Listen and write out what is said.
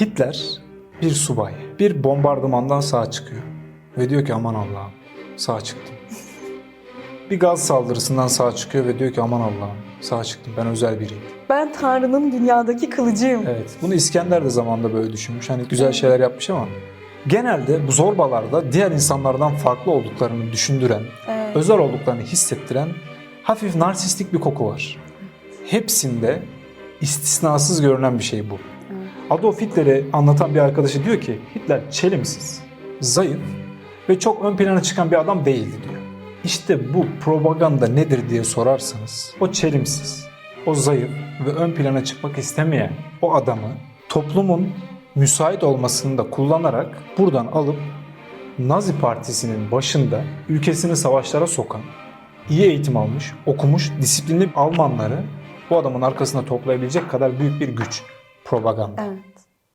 Hitler bir subay. Bir bombardımandan sağ çıkıyor. Ve diyor ki aman Allah'ım sağ çıktım. Bir gaz saldırısından sağ çıkıyor ve diyor ki aman Allah'ım sağ çıktım ben özel biriyim. Ben Tanrı'nın dünyadaki kılıcıyım. Evet bunu İskender de zamanında böyle düşünmüş. Hani güzel şeyler yapmış ama genelde bu zorbalarda diğer insanlardan farklı olduklarını düşündüren, Evet. özel olduklarını hissettiren hafif narsistik bir koku var. Hepsinde istisnasız görünen bir şey bu. Adolf Hitler'i anlatan bir arkadaşı diyor ki Hitler çelimsiz, zayıf ve çok ön plana çıkan bir adam değildi diyor. İşte bu propaganda nedir diye sorarsanız o çelimsiz, o zayıf ve ön plana çıkmak istemeyen o adamı toplumun müsait olmasını da kullanarak buradan alıp Nazi Partisi'nin başında ülkesini savaşlara sokan, iyi eğitim almış, okumuş, disiplinli Almanları bu adamın arkasında toplayabilecek kadar büyük bir güç. Propaganda. Evet.